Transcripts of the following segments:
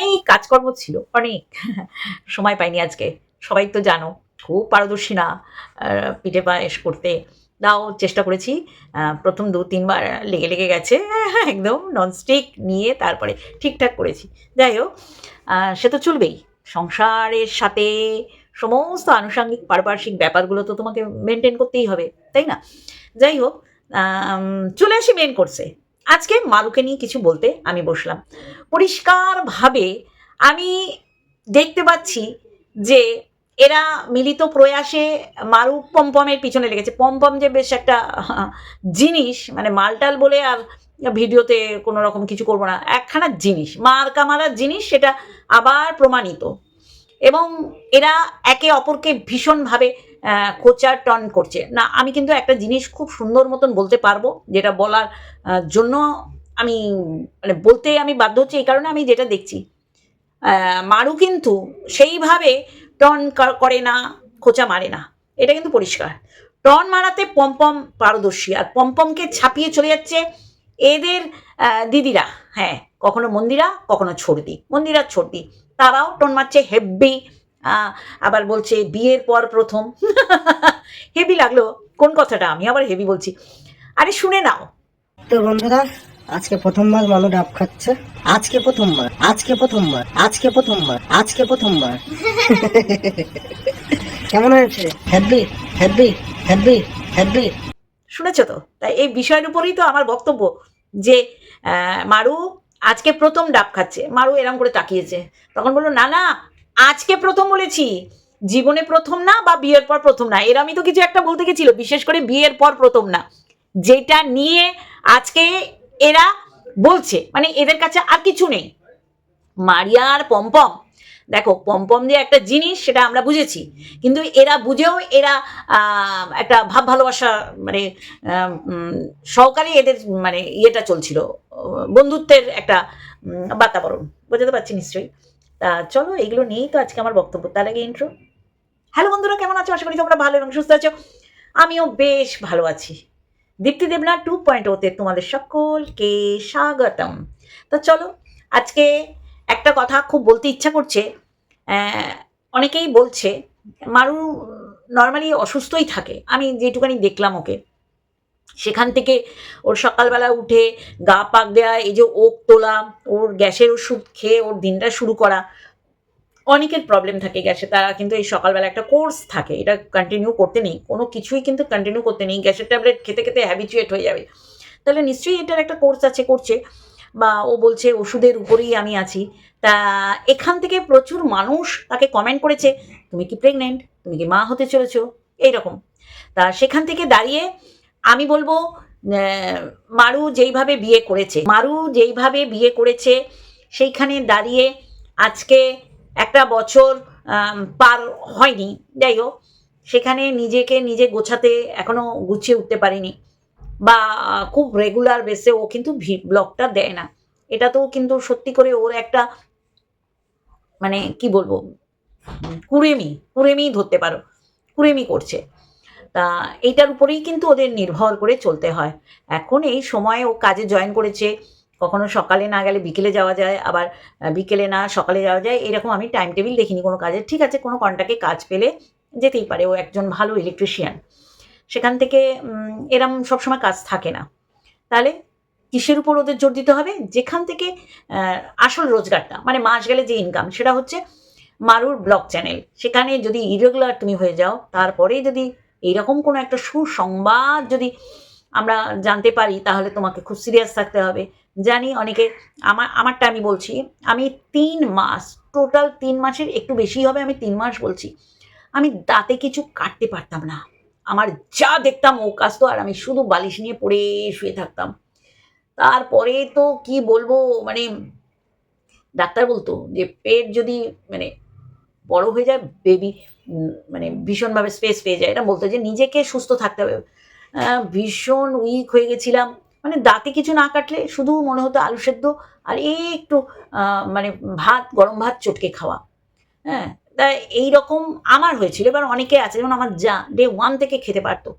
এই কাজকর্ম ছিল। অনেক সময় পাইনি আজকে। সবাই তো জানো, খুব পারদর্শী না পিঠে পায়েস করতে। তাও চেষ্টা করেছি। প্রথম দু তিনবার লেগে লেগে গেছে। একদম ননস্টিক নিয়ে তারপরে ঠিকঠাক করেছি। যাই হোক সে তো চলবেই। সংসারের সাথে সমস্ত আনুষঙ্গিক, পারিপার্শ্বিক ব্যাপারগুলো তো তোমাকে মেনটেন করতেই হবে, তাই না? যাই হোক চলে আসি মেন কোর্সে আজকে মারুকে নিয়ে কিছু বলতে আমি বসলাম। পরিষ্কারভাবে আমি দেখতে পাচ্ছি যে এরা মিলিত প্রয়াসে মারু পমপমের পিছনে লেগেছে। পমপম যে বেশ একটা জিনিস মানে মালটাল বলে আর ভিডিওতে কোনো রকম কিছু করব না। একখানা জিনিস, মার কামারার জিনিস, সেটা আবার প্রমাণিত। এবং এরা একে অপরকে ভীষণভাবে খোঁচার টন করছে। না, আমি কিন্তু একটা জিনিস খুব সুন্দর মতন বলতে পারব, যেটা বলার জন্য আমি মানে বলতে আমি বাধ্য হচ্ছি এই কারণে আমি যেটা দেখছি। মারু কিন্তু সেইভাবে টন করে না, খোঁচা মারে না। এটা কিন্তু পরিষ্কার। টন মারাতে পম্পম পারদর্শী, আর পম্পমকে ছাপিয়ে চলে যাচ্ছে এদের দিদিরা। হ্যাঁ কখনো মন্দিরা কখনো ছর্দি। মন্দিরা ছর্দি। তারাও টোন মারছে হেব্বি। আবার বলছে বিয়ের পর প্রথম। হেভি লাগল। কোন কথাটা? আমি আবার হেভি বলছি। আরে শুনে নাও। তো বন্ধুরা আজকে প্রথমবার মানু ডাব খাচ্ছে। আজকে প্রথমবার আজকে প্রথমবার আজকে প্রথমবার আজকে প্রথমবার। কেমন হয়েছে? হেভি হেভি হেভি হেভি শুনেছো তো? তাই এই বিষয়ের উপরেই তো আমার বক্তব্য যে মারু আজকে প্রথম ডাব খাচ্ছে। মারু এরম করে তাকিয়েছে। তখন বলল, না না, আজকে প্রথম বলেছি। জীবনে প্রথম না বা বিয়ের পর প্রথম না। এরমই তো কিছু একটা বলতে গেছিল, বিশেষ করে বিয়ের পর প্রথম না। যেটা নিয়ে আজকে এরা বলছে মানে এদের কাছে আর কিছু নেই। মারিয়া আর পম্পম দেখো পম্পম যে একটা জিনিস সেটা আমরা বুঝেছি, কিন্তু এরা বুঝেও এরা একটা ভাব ভালোবাসা মানে সহকারে এদের মানে ইয়েটা চলছিল বন্ধুত্বের একটা বাতাবরণ। বোঝাতে পারছি নিশ্চয়ই? তা চলো, এগুলো নিয়েই তো আজকে আমার বক্তব্য। তার আগে ইন্ট্রো হ্যালো বন্ধুরা, কেমন আছো? আশা করি তোমরা ভালো এবং সুস্থ আছো। আমিও বেশ ভালো আছি। দীপ্তি দেবনা টু পয়েন্ট ওতে তোমাদের সকলকে স্বাগতম। তো চলো, আজকে একটা কথা খুব বলতে ইচ্ছা করছে অনেকেই বলছে, মারু নর্মালি অসুস্থই থাকে। আমি যেটুকানি দেখলাম ওকে। সেখান থেকে ওর সকালবেলা উঠে গা পাক দেওয়া এই যে ওক তোলা, ওর গ্যাসের ওষুধ খেয়ে ওর দিনটা শুরু করা, অনেকের প্রবলেম থাকে গ্যাসে। তারা কিন্তু এই সকালবেলা একটা কোর্স থাকে, এটা কন্টিনিউ করতে নেই। কোনো কিছুই কিন্তু কন্টিনিউ করতে নেই। গ্যাসের ট্যাবলেট খেতে খেতে হ্যাবিচুয়েট হয়ে যাবে। তাহলে নিশ্চয়ই এটার একটা কোর্স আছে, করছে। বা ও বলছে ওষুধের উপরেই আমি আছি। তা এখান থেকে প্রচুর মানুষ তাকে কমেন্ট করেছে, তুমি কি প্রেগনেন্ট তুমি কি মা হতে চলেছো? এইরকম। তা সেখান থেকে দাঁড়িয়ে আমি বলব মারু যেইভাবে বিয়ে করেছে, মারু যেইভাবে বিয়ে করেছে, সেইখানে দাঁড়িয়ে আজকে একটা বছর পার হয়নি। যাই হোক, সেখানে নিজেকে নিজে গোছাতে এখনও গুছিয়ে উঠতে পারিনি। বা খুব রেগুলার বেসে ও কিন্তু ব্লগটা দেয় না। এটা তো কিন্তু সত্যি করে ওর একটা মানে কি বলব? কুড়েমি কুড়েমি ধরতে পারো, কুড়েমি করছে। তা এইটার উপরেই কিন্তু ওদের নির্ভর করে চলতে হয়। এখন এই সময়ে ও কাজে জয়েন করেছে। কখনো সকালে না গেলে বিকেলে যাওয়া যায়, আবার বিকেলে না সকালে যাওয়া যায়, এরকম আমি টাইম টেবিল দেখিনি কোনো কাজের। ঠিক আছে, কোনো কন্ট্যাক্টে কাজ পেলে যেতেই পারে। ও একজন ভালো ইলেকট্রিশিয়ান সেখান থেকে এরম সবসময় কাজ থাকে না। তাহলে কিসের উপর ওদের জোর দিতে হবে? যেখান থেকে আসল রোজগারটা মানে মাস গেলে যে ইনকাম সেটা হচ্ছে মারুর ব্লগ চ্যানেল। সেখানে যদি ইরেগুলার তুমি হয়ে যাও, তারপরে যদি এইরকম কোনো একটা সুসংবাদ যদি আমরা জানতে পারি, তাহলে তোমাকে খুব সিরিয়াস থাকতে হবে। জানি অনেকে আমার আমারটা আমি বলছি, আমি তিন মাস টোটাল তিন মাসের একটু বেশি হবে, আমি তিন মাস বলছি। আমি দাঁতে কিছু কাটতে পারতাম না। আমার যা দেখতাম ও কাজ তো, আর আমি শুধু বালিশ নিয়ে পড়ে শুয়ে থাকতাম। তারপরে তো কি বলব মানে ডাক্তার বলতো যে, পেট যদি মানে বড় হয়ে যায় বেবি মানে ভীষণভাবে স্পেস পেয়ে যায়। এটা বলতো যে, নিজেকে সুস্থ থাকতে হবে। ভীষণ উইক হয়ে গেছিলাম। মানে দাঁতে কিছু না কাটলে শুধু মনে হতো আলু সেদ্ধ আর এই একটু মানে ভাত, গরম ভাত, চটকে খাওয়া। হ্যাঁ তা এইরকম আমার হয়েছিল। এবার অনেকে আছে, যেমন আমার যা ডে ওয়ান থেকে খেতে পারতো।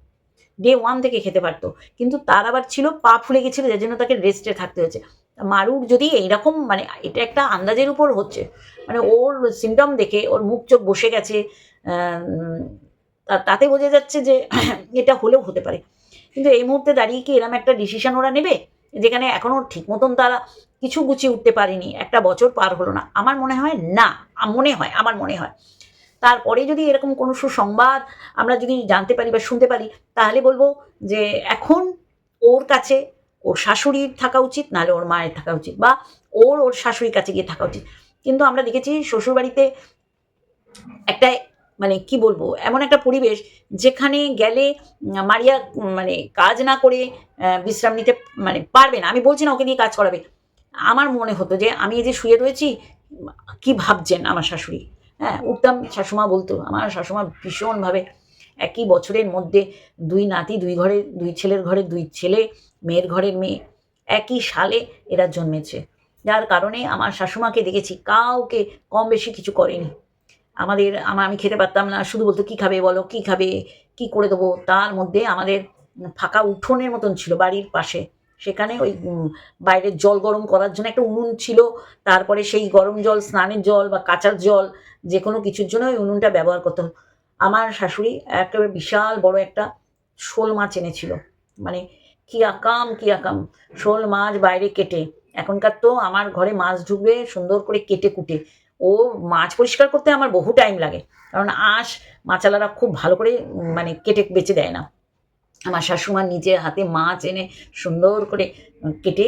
ডে ওয়ান থেকে খেতে পারতো। কিন্তু তার আবার ছিল, পা ফুলে গেছিল, যার জন্য তাকে রেস্টে থাকতে হয়েছে। মারুর যদি এইরকম মানে এটা একটা আন্দাজের উপর হচ্ছে মানে ওর সিমটম দেখে, ওর মুখ চোখ বসে গেছে তাতে বোঝা যাচ্ছে যে এটা হলেও হতে পারে। কিন্তু এই মুহূর্তে দাঁড়িয়ে কি এরকম একটা ডিসিশন ওরা নেবে? যেখানে এখনও ঠিক মতন তারা কিছু গুছিয়ে উঠতে পারেনি, একটা বছর পার হলো না। আমার মনে হয় না মনে হয়, আমার মনে হয়। তারপরে যদি এরকম কোনো সুসংবাদ আমরা যদি জানতে পারি বা শুনতে পারি, তাহলে বলব যে এখন ওর কাছে ওর শাশুড়ির থাকা উচিত, নাহলে ওর মায়ের থাকা উচিত বা ওর ওর শাশুড়ির কাছে গিয়ে থাকা উচিত। কিন্তু আমরা দেখেছি শ্বশুরবাড়িতে একটা মানে কি বলব, এমন একটা পরিবেশ যেখানে গেলে মারিয়া মানে কাজ না করে বিশ্রাম নিতে মানে পারবে না। আমি বলছি না ওকে দিয়ে কাজ করাবে। আমার মনে হতো যে আমি এই যে শুয়ে রয়েছি, কি ভাবছেন আমার শাশুড়ি? হ্যাঁ উঠতাম শাশুমা বলতো, আমার শাশুমা ভীষণভাবে একই বছরের মধ্যে দুই নাতি, দুই ঘরে, দুই ছেলের ঘরে, দুই ছেলে, মেয়ের ঘরের মেয়ে, একই সালে এরা জন্মেছে। যার কারণে আমার শাশুমাকে দেখেছি, কাউকে কম বেশি কিছু করেনি। আমাদের, আমা- আমি খেতে পারতাম না। শুধু বলতো, কী খাবে বলো? কী খাবে? কি করে দেবো? তার মধ্যে আমাদের ফাঁকা উঠোনের মতন ছিল বাড়ির পাশে। সেখানে ওই বাইরের জল গরম করার জন্য একটা উনুন ছিল। তারপরে সেই গরম জল, স্নানের জল বা কাঁচার জল যে কোনো কিছুর জন্য ওই উনুনটা ব্যবহার করতে আমার শাশুড়ি একেবারে বিশাল বড় একটা শোল মাছ এনেছিল। মানে কি আকাম কি আকাম। শোল মাছ বাইরে কেটে। এখনকার তো আমার ঘরে মাছ ঢুকবে সুন্দর করে কেটে কুটে। ও মাছ পরিষ্কার করতে আমার বহু টাইম লাগে। কারণ আঁশ মাছালারা খুব ভালো করে মানে কেটে বেছে দেয় না। আমার শাশুমা নিজের হাতে মাছ এনে সুন্দর করে কেটে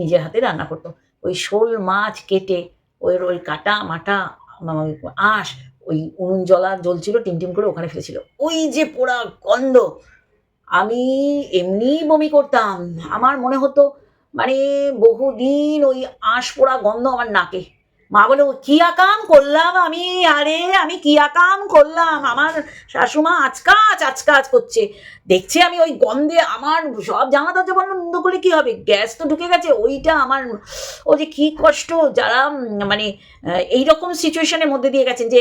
নিজের হাতে রান্না করতো। ওই শোল মাছ কেটে, ওই ওই কাটা, মাটা আঁশ, ওই উনুন জ্বলা জ্বলছিল, টিম টিম করে ওখানে ফেলেছিল। ওই যে পোড়া গন্ধ, আমি এমনি বমি করতাম। আমার মনে হতো মানে বহুদিন ওই আঁশ পোড়া গন্ধ আমার নাকে। মা বলে "ও কি আকাম করলাম আমি? আরে আমি কি আকাম করলাম? আমার শাশুমা আচকাচ আচকাচ করছে। দেখছে আমি ওই গন্ধে আমার সব জামা দরজা বন্ধ করে কি হবে? গ্যাস তো ঢুকে গেছে ওইটা আমার ও যে কি কষ্ট যারা মানে আহ, এইরকম সিচুয়েশনের মধ্যে দিয়ে গেছেন যে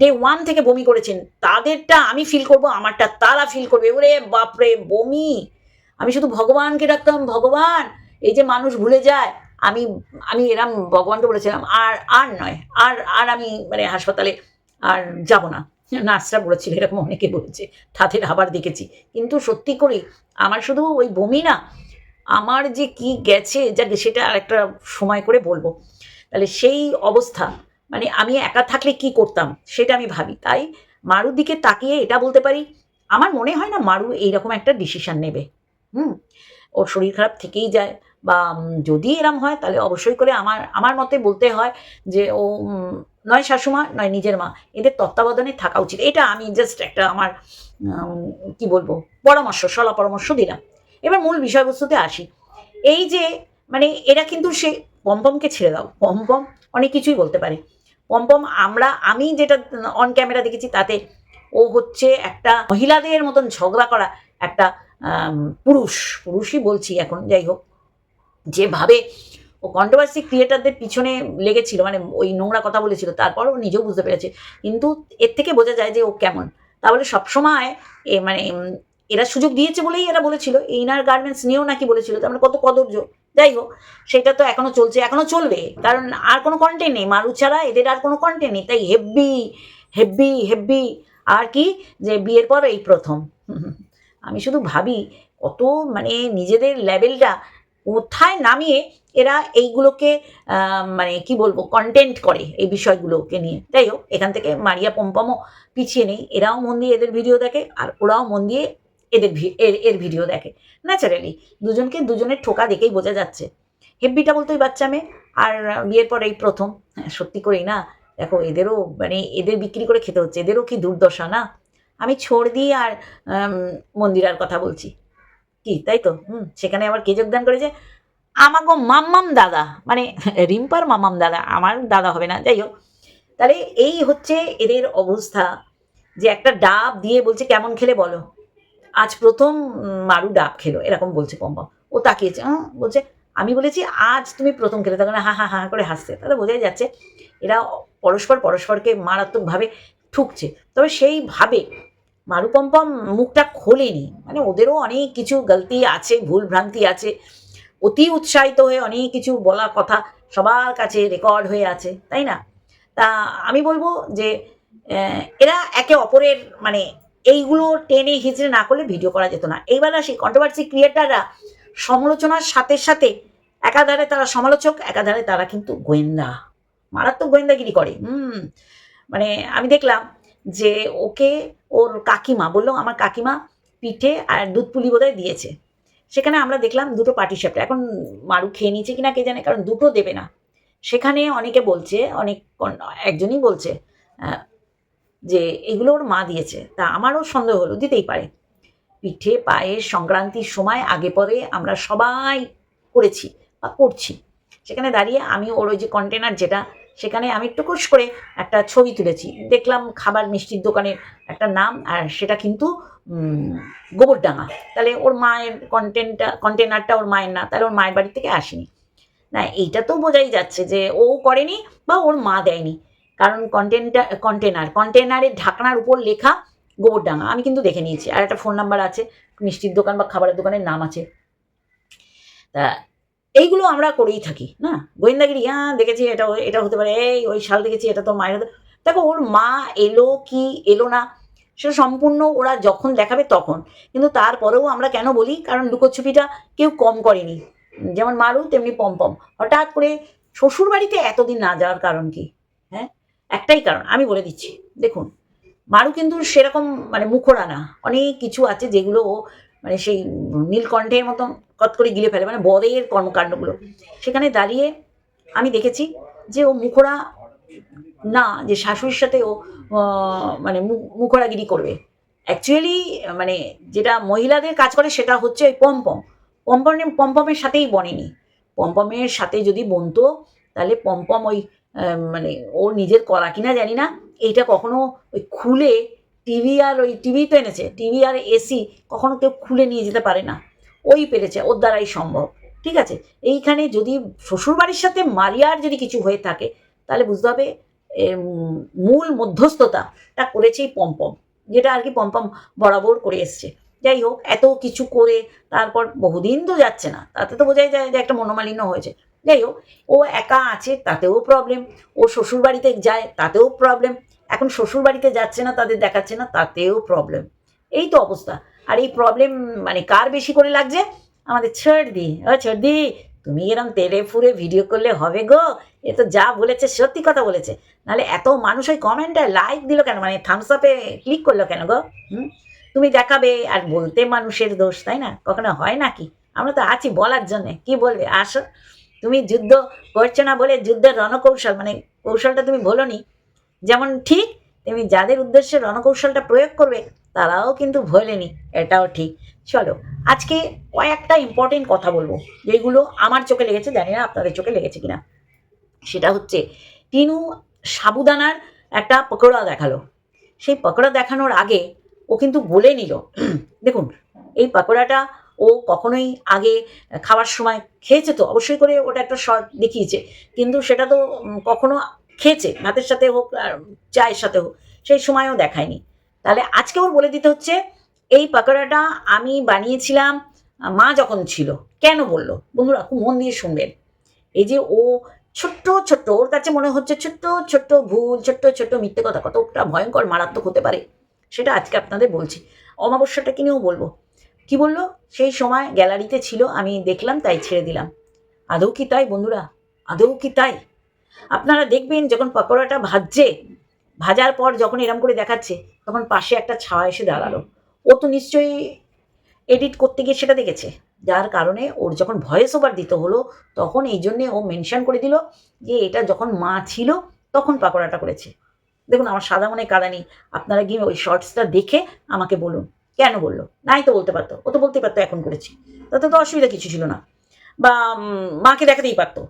ডে ওয়ান থেকে বমি করেছেন তাদেরটা আমি ফিল করব আমারটা তারা ফিল করবে। ওরে বাপরে বমি! আমি শুধু ভগবানকে ডাকতাম ভগবান এই যে মানুষ ভুলে যায় আমি আমি এরম ভগবানকে বলেছিলাম, আর আর নয়, আর আর আমি মানে হাসপাতালে আর যাব না। নার্সরা বলেছিল এরকম অনেকে বলেছে তাদের আবার দেখেছি। কিন্তু সত্যি করে আমার শুধু ওই বমি না, আমার যে কি গেছে, যাকে, সেটা আর একটা সময় করে বলব। তাহলে সেই অবস্থা মানে আমি একা থাকলে কি করতাম, সেটা আমি ভাবি। তাই মারুর দিকে তাকিয়ে এটা বলতে পারি, আমার মনে হয় না মারু এইরকম একটা ডিসিশান নেবে। হুম? ওর শরীর খারাপ থেকেই যায় বা যদি এরম হয়, তাহলে অবশ্যই করে আমার আমার মতে বলতে হয় যে, ও নয় শাশুমা, নয় নিজের মা। এদের তত্ত্বাবধানে থাকা উচিত। এটা আমি জাস্ট একটা আমার কি বলব, পরামর্শ সলা পরামর্শ দিলাম। এবার মূল বিষয়বস্তুতে আসি। এই যে মানে এরা কিন্তু সে পম্পমকে ছেড়ে দাও। পম্পম অনেক কিছুই বলতে পারে। পম্পম আমরা, আমি যেটা অন ক্যামেরা দেখেছি, তাতে ও হচ্ছে একটা মহিলাদের মতন ঝগড়া করা একটা পুরুষ। পুরুষই বলছি এখন, যাই হোক। যেভাবে ও কন্ট্রোভার্সি ক্রিয়েটারদের পিছনে লেগেছিল মানে ওই নোংরা কথা বলেছিল, তারপর ও নিজেও বুঝতে পেরেছে। কিন্তু এর থেকে বোঝা যায় যে ও কেমন। তাহলে সবসময় এ মানে এরা সুযোগ দিয়েছে বলেই এরা বলেছিল ইনার গার্মেন্টস নিয়েও নাকি বলেছিল, তার মানে কত কদর্য। যাই হোক, সেটা তো এখনও চলছে, এখনও চলবে, কারণ আর কোনো কন্টেন্ট নেই। মারু ছাড়া এদের আর কোনো কন্টেন্ট নেই, তাই হেব্বি হেব্বি হেব্বি আর কি যে বিয়ের পর এই প্রথম। আমি শুধু ভাবি কত মানে নিজেদের লেভেলটা কোথায় নামিয়ে এরা এইগুলোকে মানে কি বলব কন্টেন্ট করে এই বিষয়গুলোকে নিয়ে। যাই হোক এখান থেকে মারিয়া পম্পমও পিছিয়ে নেই। এরাও মন দিয়ে এদের ভিডিও দেখে আর ওরাও মন দিয়ে এদের এর এর ভিডিও দেখে। ন্যাচারালি দুজনকে দুজনের ঠোকা দেখেই বোঝা যাচ্ছে। হেব্বিটা বলতো ওই বাচ্চা মেয়ে আর বিয়ের পর এই প্রথম। হ্যাঁ, সত্যি করেই না। দেখো এদেরও মানে এদের বিক্রি করে খেতে হচ্ছে। এদেরও কি দুর্দশা না? আমি ছোড় দিয়ে আর মন্দিরার কথা বলছি। কি? তাই তো? হুম, সেখানে আবার কে যোগদান করেছে? আমাগো মাম্মাম দাদা মানে রিম্পার মাম্মাম দাদা, আমার দাদা হবে না, যাই হোক। তাহলে এই হচ্ছে এদের অবস্থা, যে একটা ডাব দিয়ে বলছে, কেমন খেলে বলো? আজ প্রথম মারু ডাব খেলো, এরকম বলছে পম্পম ও তাকিয়েছে হ্যাঁ বলছে, আমি বলেছি আজ তুমি প্রথম খেলে। তখন হা হা হা করে হাসছে। তাহলে বোঝাই যাচ্ছে, এরা পরস্পর পরস্পরকে মারাত্মকভাবে ঠুকছে। তবে সেইভাবে মারু পম্পম মুখটা খোলেনি। মানে ওদেরও অনেক কিছু গলতি আছে, ভুল ভ্রান্তি আছে। অতি উৎসাহিত হয়ে অনেক কিছু বলা কথা সবার কাছে রেকর্ড হয়ে আছে, তাই না? তা আমি বলব যে এরা একে অপরের মানে এইগুলো টেনে হিচড়ে না করলে ভিডিও করা যেত না। এইবার আসি কন্ট্রোভার্সি ক্রিয়েটাররা সমালোচনার সাথে সাথে একাধারে তারা সমালোচক, একাধারে তারা কিন্তু গোয়েন্দা। মারাত্মক গোয়েন্দাগিরি করে। হুম মানে আমি দেখলাম যে ওকে ওর কাকিমা বলল, আমার কাকিমা পিঠে আর দুধ পুলি বোধহয় দিয়েছে। সেখানে আমরা দেখলাম দুটো পাটি সাপটা এখন মারু খেয়ে নিয়েছে কিনা কে জানে, কারণ দুটো দেবে না। সেখানে অনেকে বলছে, অনেক একজনই বলছে যে এগুলো ওর মা দিয়েছে। তা আমারও সন্দেহ হলো, দিতেই পারে। পিঠে, পায়েস, সংক্রান্তির সময়, আগে পরে আমরা সবাই করেছি বা করছি। সেখানে দাঁড়িয়ে আমি ওর ওই যে কন্টেনার যেটা সেখানে আমি টুকুস করে একটা ছবি তুলেছি। দেখলাম খাবার মিষ্টির দোকানের একটা নাম আর সেটা কিন্তু উম, গোবরডাঙ্গা। তাহলে ওর মায়ের কন্টেন্টটা কন্টেনারটা ওর মায়ের না তাহলে ওর মায়ের বাড়ি থেকে আসেনি। না এইটা তো বোঝাই যাচ্ছে যে ও করেনি বা ওর মা দেয়নি। কারণ কন্টেন্টটা কন্টেনার কন্টেনারের ঢাকনার উপর লেখা গোবরডাঙ্গা। আমি কিন্তু দেখে নিয়েছি। আর একটা ফোন নাম্বার আছে মিষ্টির দোকান বা খাবারের দোকানের নাম আছে। তা এইগুলো আমরা করেই থাকি, না? গোয়েন্দাগিরি হ্যাঁ দেখেছি এটা এটা হতে পারে, এই ওই শাল দেখেছি, এটা তো মায়ের দেখো, ওর মা এলো কি এলো না, সেটা সম্পূর্ণ ওরা যখন দেখাবে তখন। কিন্তু তারপরেও আমরা কেন বলি? কারণ লুকোছুপিটা কেউ কম করেনি। যেমন মারু, তেমনি পম্পম। হঠাৎ করে শ্বশুর বাড়িতে এতদিন না যাওয়ার কারণ কি? হ্যাঁ? একটাই কারণ, আমি বলে দিচ্ছি। দেখুন, মারু কিন্তু সেরকম মানে মুখোরা না। অনেক কিছু আছে যেগুলো ও মানে সেই নীলকণ্ঠের মতন কত করে গিলে ফেলে মানে বরের কর্মকাণ্ডগুলো। সেখানে দাঁড়িয়ে আমি দেখেছি যে ও মুখোরা না, যে শাশুড়ির সাথে ও মানে মুখোরাগিরি করবে। অ্যাকচুয়ালি মানে যেটা মহিলাদের কাজ করে সেটা হচ্ছে ওই পম্পম। পম্পমের পম্পমের সাথেই বনেনি। পম্পমের সাথে যদি বনতো, তাহলে পম্পম ওই মানে ও নিজের করা কিনা জানি না। এইটা কখনো ওই খুলে টিভি আর ওই টিভি তো এনেছে, টিভি আর এসি কখনো কেউ খুলে নিয়ে যেতে পারে না। ওই পেরেছে, ওর দ্বারাই সম্ভব। ঠিক আছে? এইখানে যদি শ্বশুরবাড়ির সাথে মারিয়ার যদি কিছু হয়ে থাকে, তাহলে বুঝতে হবে মূল মধ্যস্থতাটা করেছে এই পম্পম, যেটা আর কি পম্পম বরাবর করে এসছে। যাই হোক, এত কিছু করে তারপর বহুদিন তো যাচ্ছে না, তাতে তো বোঝাই যায় যে একটা মনোমালিন্য হয়েছে। যাই হোক, ও একা আছে, তাতেও প্রবলেম ও শ্বশুরবাড়িতে যায়, তাতেও প্রবলেম এখন শ্বশুর বাড়িতে যাচ্ছে না, তাদের দেখাচ্ছে না, তাতেও প্রবলেম এই তো অবস্থা। আর এই প্রবলেম মানে কার বেশি করে লাগছে? আমাদের ছড়দি ও ছড়দি তুমি এরম তেলে ফুরে ভিডিও করলে হবে গো। এ তো যা বলেছে, সত্যি কথা বলেছে। নাহলে এত মানুষ ওই কমেন্টে লাইক দিল কেন? মানে থামস আপে ক্লিক করল কেন গো? হুম? তুমি দেখাবে আর বলতে মানুষের দোষ, তাই না? কখনো হয় নাকি? আমরা তো আছি বলার জন্যে, কি বলবে? আসো। তুমি যুদ্ধ করছ না বলে যুদ্ধের রণকৌশল মানে কৌশলটা তুমি বলোনি। যেমন ঠিক তেমনি যাদের উদ্দেশ্যে রণকৌশলটা প্রয়োগ করবে, তারাও কিন্তু ভোলেনি এটাও ঠিক। চলো, আজকে কয়েকটা ইম্পর্টেন্ট কথা বলব, যেগুলো আমার চোখে লেগেছে, জানি না আপনাদের চোখে লেগেছে কিনা। সেটা হচ্ছে, টিনু সাবুদানার একটা পকোড়া দেখাল। সেই পকোড়া দেখানোর আগে ও কিন্তু বলে নিল, দেখুন, এই পকোড়াটা ও কখনোই আগে খাওয়ার সময় খেয়েছে তো, অবশ্যই করে ওটা একটা শর্ট দেখিয়েছে। কিন্তু সেটা তো কখনো খেয়েছে, ভাতের সাথে হোক আর চায়ের সাথে হোক, সেই সময়ও দেখায়নি। তাহলে আজকে ওর বলে দিতে হচ্ছে, এই পাকোড়াটা আমি বানিয়েছিলাম, মা যখন ছিল, কেন বলল? বন্ধুরা, খুব মন দিয়ে শুনবেন। এই যে ও ছোট্ট ছোট্ট, ওর কাছে মনে হচ্ছে ছোট্ট ছোট্ট ভুল, ছোট্ট ছোট্ট মিথ্যে কথা, কতটা ভয়ঙ্কর, মারাত্মক হতে পারে, সেটা আজকে আপনাদের বলছি। অমাবস্যাটাকে নিয়েও বলব? কি বলল? সেই সময় গ্যালারিতে ছিল, আমি দেখলাম, তাই ছেড়ে দিলাম। আদৌ কি তাই, বন্ধুরা? আদৌ কি তাই? আপনারা দেখবেন যখন পকোড়াটা ভাজছে, ভাজার পর যখন এরম করে দেখাচ্ছে, তখন পাশে একটা ছাওয়া এসে দাঁড়াল। ও তো নিশ্চয়ই এডিট করতে গিয়ে সেটা দেখেছে। যার কারণে ওর যখন ভয়েস ওভার দিতে হলো, তখন এই জন্যে ও মেনশন করে দিল যে এটা যখন মা ছিল, তখন পাকোড়াটা করেছে। দেখুন, আমার সাদা মনে কাদা নেই আপনারা গিয়ে ওই শর্টসটা দেখে আমাকে বলুন। কেন বলল? নাই তো বলতে পারতো। ও তো বলতেই পারতো এখন করেছি। তাতে তো অসুবিধা কিছু ছিল না। বা মাকে দেখাতেই পারতো।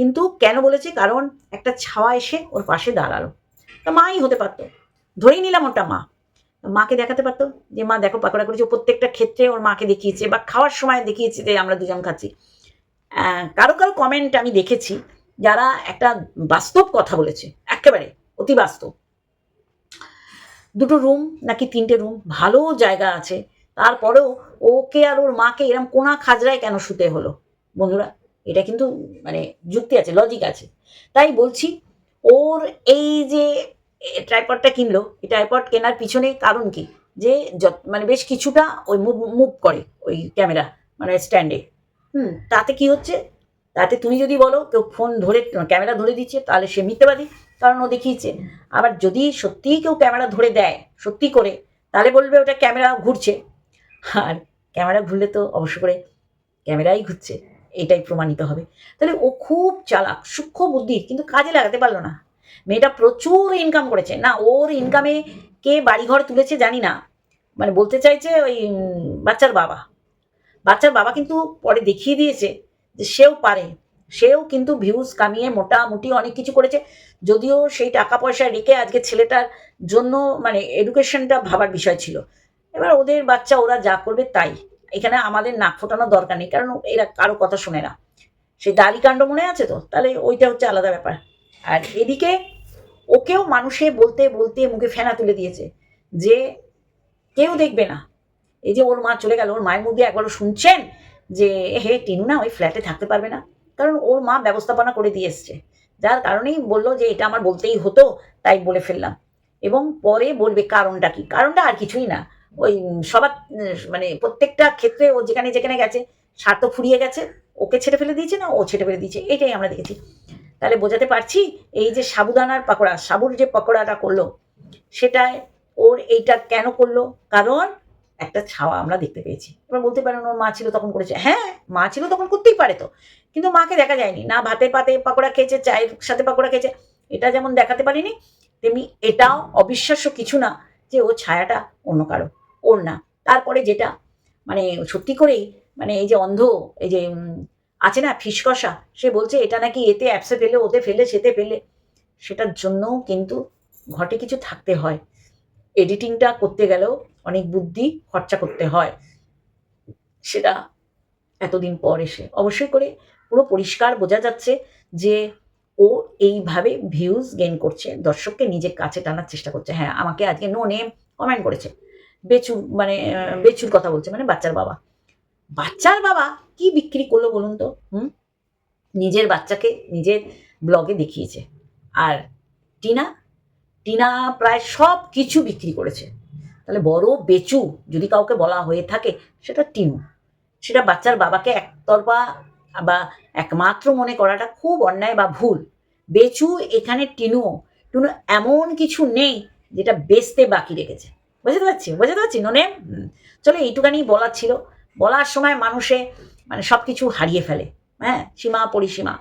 কিন্তু কেন বলেছে? কারণ একটা ছাওয়া এসে ওর পাশে দাঁড়াল। তা মাই হতে পারতো। ধরেই নিলাম ওটা মা। মাকে দেখাতে পারতো যে, মা, দেখো, পাকোড়া করেছে। প্রত্যেকটা ক্ষেত্রে ওর মাকে দেখিয়েছে বা খাওয়ার সময় দেখিয়েছে যে, আমরা দুজন খাচ্ছি। কারও কারও কমেন্ট আমি দেখেছি যারা একটা বাস্তব কথা বলেছে। একেবারে অতি বাস্তব। দুটো রুম নাকি তিনটে রুম ভালো জায়গা আছে। তারপরেও ওকে আর ওর মাকে এরম কোনা খাজরায় কেন শুতে হলো? বন্ধুরা এটা কিন্তু মানে যুক্তি আছে লজিক আছে। তাই বলছি, ওর এই যে ট্রাইপডটা কিনলো, এই ট্রাইপড কেনার পিছনে কারণ কি? যে যত- মানে বেশ কিছুটা ওই মুভ মুভ করে ওই ক্যামেরা মানে স্ট্যান্ডে হুম, তাতে কি হচ্ছে? তাতে তুমি যদি বলো, কেউ ফোন ধরে ক্যামেরা ধরে দিচ্ছে, তাহলে সে মিথ্যেবাদী, কারণ ও দেখিয়েছে। আবার যদি সত্যিই কেউ ক্যামেরা ধরে দেয়, সত্যি করে, তাহলে বলবে ওটা ক্যামেরা ঘুরছে। আর ক্যামেরা ঘুরলে তো অবশ্য করে ক্যামেরাই ঘুরছে। এটাই প্রমাণিত হবে। তাহলে ও খুব চালাক, সূক্ষ্ম বুদ্ধি, কিন্তু কাজে লাগাতে পারল না। মেয়েটা প্রচুর ইনকাম করেছে। না, ওর ইনকামে কে বাড়িঘর তুলেছে জানি না। মানে বলতে চাইছে ওই বাচ্চার বাবা। বাচ্চার বাবা কিন্তু পরে দেখিয়ে দিয়েছে যে সেও পারে। সেও কিন্তু ভিউজ কামিয়ে মোটামুটি অনেক কিছু করেছে। যদিও সেই টাকা পয়সা রেখে আজকে ছেলেটার জন্য মানে এডুকেশনটা ভাবার বিষয় ছিল। এবার ওদের বাচ্চা ওরা যা করবে তাই। এখানে আমাদের নাক ফোটানোর দরকার নেই, কারণ এরা কারও কথা শোনে না। সেই দাড়ি কাণ্ড মনে আছে তো? তাহলে ওইটা হচ্ছে আলাদা ব্যাপার। আর এদিকে ওকেও মানুষে বলতে বলতে মুখে ফেনা তুলে দিয়েছে যে কেউ দেখবে না। এই যে ওর মা চলে গেল, ওর মায়ের মুখে একবারও শুনছেন যে, হে, টিনু না, ওই ফ্ল্যাটে থাকতে পারবে না? কারণ ওর মা ব্যবস্থাপনা করে দিয়ে এসছে। যার কারণেই বলল যে, এটা আমার বলতেই হতো, তাই বলে ফেললাম। এবং পরে বলবে, কারণটা কি? কারণটা আর কিছুই না। ওই সবার মানে প্রত্যেকটা ক্ষেত্রে ও যেখানে যেখানে গেছে স্বার্থ ফুরিয়ে গেছে, ওকে ছেড়ে ফেলে দিয়েছে না, ও ছেড়ে ফেলে দিয়েছে, এটাই আমরা দেখেছি। তাহলে বোঝাতে পারছি, এই যে সাবুদানার পাকোড়া, সাবুর যে পকোড়াটা করল, সেটায় ওর এইটা কেন করল? কারণ একটা ছাওয়া আমরা দেখতে পেয়েছি। এবার বলতে পারেন, ওর মা ছিল তখন করেছে। হ্যাঁ মা ছিল তখন করতেই পারে তো। কিন্তু মাকে দেখা যায়নি। না ভাতে পাতে পাকোড়া খেয়েছে, চায়ের সাথে পাকোড়া খেয়েছে, এটা যেমন দেখাতে পারিনি, তেমনি এটাও অবিশ্বাস্য কিছু না যে ও ছায়াটা অন্য কারও। ওর না। তারপরে যেটা মানে সত্যি করেই মানে এই যে অন্ধ, এই যে আছে না ফিসকষা সে বলছে এটা নাকি এতে অ্যাপসে ফেলে, ওতে ফেলে, সেতে ফেলে। সেটার জন্যও কিন্তু ঘটে কিছু থাকতে হয়। এডিটিংটা করতে গেলেও অনেক বুদ্ধি খরচা করতে হয়। সেটা এতদিন পর এসে। অবশ্যই করে পুরো পরিষ্কার বোঝা যাচ্ছে যে ও এইভাবে ভিউজ গেইন করছে। দর্শককে নিজের কাছে টানার চেষ্টা করছে। হ্যাঁ আমাকে আজকে নো নেম কমেন্ট করেছে। বেচু মানে বেচুর কথা বলছে মানে বাচ্চার বাবা। বাচ্চার বাবা কি বিক্রি করল বলুন তো? হুম? নিজের বাচ্চাকে নিজের ব্লগে দেখিয়েছে। আর টিনা টিনা প্রায় সব কিছু বিক্রি করেছে। তাহলে বড় বেচু যদি কাউকে বলা হয়ে থাকে সেটা টিনু। সেটা বাচ্চার বাবাকে একতরফা বা একমাত্র মনে করাটা খুব অন্যায় বা ভুল। বেচু এখানে টিনু টিনু এমন কিছু নেই যেটা বেচতে বাকি রেখেছে। বুঝতে পারছি? বুঝতে পারছি? ননে। চলো এইটুকানি বলার ছিল। বলার সময় মানুষে মানে সব কিছু হারিয়ে ফেলে। হ্যাঁ? সীমা পরিসীমা।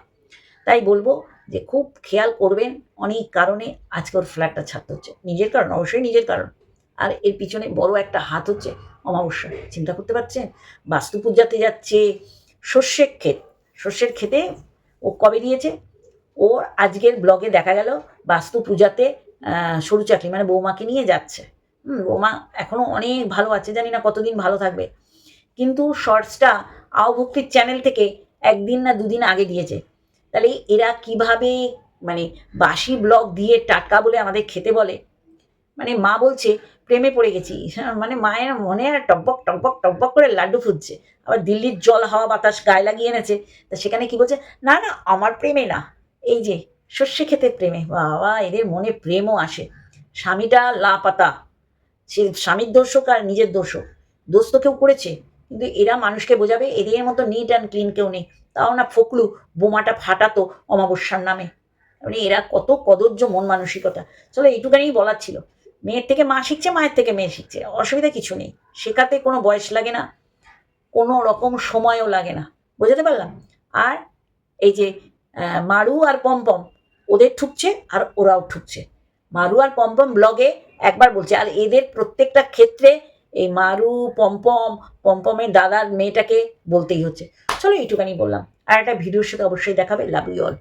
তাই বলব যে খুব খেয়াল করবেন অনেক কারণে আজকে ওর ফ্ল্যাটটা ছাড়তে হচ্ছে। নিজের কারণ অবশ্যই নিজের কারণ। আর এর পিছনে বড় একটা হাত হচ্ছে অমাবস্যা। চিন্তা করতে পারছেন? বাস্তু পূজাতে যাচ্ছে শস্যের ক্ষেত। শস্যের ক্ষেতে ও কবে দিয়েছে? ওর আজকের ব্লগে দেখা গেল বাস্তু পূজাতে সরু চাকরি মানে বৌমাকে নিয়ে যাচ্ছে। হুম বৌমা এখনও অনেক ভালো আছে জানি না কতদিন ভালো থাকবে। কিন্তু শর্টসটা আওভক্তির চ্যানেল থেকে একদিন না দুদিন আগে দিয়েছে। তাহলে এরা কীভাবে মানে বাসি ব্লক দিয়ে টাটকা বলে আমাদের খেতে বলে? মানে মা বলছে প্রেমে পড়ে গেছি। হ্যাঁ, মানে মায়ের মনে আর টকবক টকবক টকবক করে লাড্ডু ফুটছে। আবার দিল্লির জল হাওয়া বাতাস গায়ে লাগিয়ে এনেছে। তা সেখানে কি বলছে না না আমার প্রেমে না। এই যে শস্যে খেতে প্রেমে। বাবা এদের মনে প্রেমও আসে। স্বামীটা লাপাতা। সে স্বামীর দোষক আর নিজের দোষক। দোষ তো কেউ করেছে, কিন্তু এরা মানুষকে বোঝাবে, এদের মতো নিট অ্যান্ড ক্লিন কেউ নেই। তাও না ফকলু বোমাটা ফাটাতো অমাবস্যার নামে। মানে এরা কত কদর্য মন মানসিকতা। চলো এইটুখানি বলার ছিল। মেয়ের থেকে মা শিখছে, মায়ের থেকে মেয়ে শিখছে। অসুবিধা কিছু নেই। শেখাতে কোনো বয়স লাগে না। কোনো রকম সময়ও লাগে না। বোঝাতে পারলাম? আর এই যে মারু আর পম্পম ওদের ঠুকছে আর ওরাও ঠুকছে। মারু আর পম্পম ব্লগে একবার বলছি, আর এদের প্রত্যেকটা ক্ষেত্রে এই মারু, পম্পম, পম্পমের দাদার মেয়েটাকে বলতেই হচ্ছে। চলো এইটুখানি বললাম। আর একটা ভিডিওর সাথে অবশ্যই দেখাবে। Love you all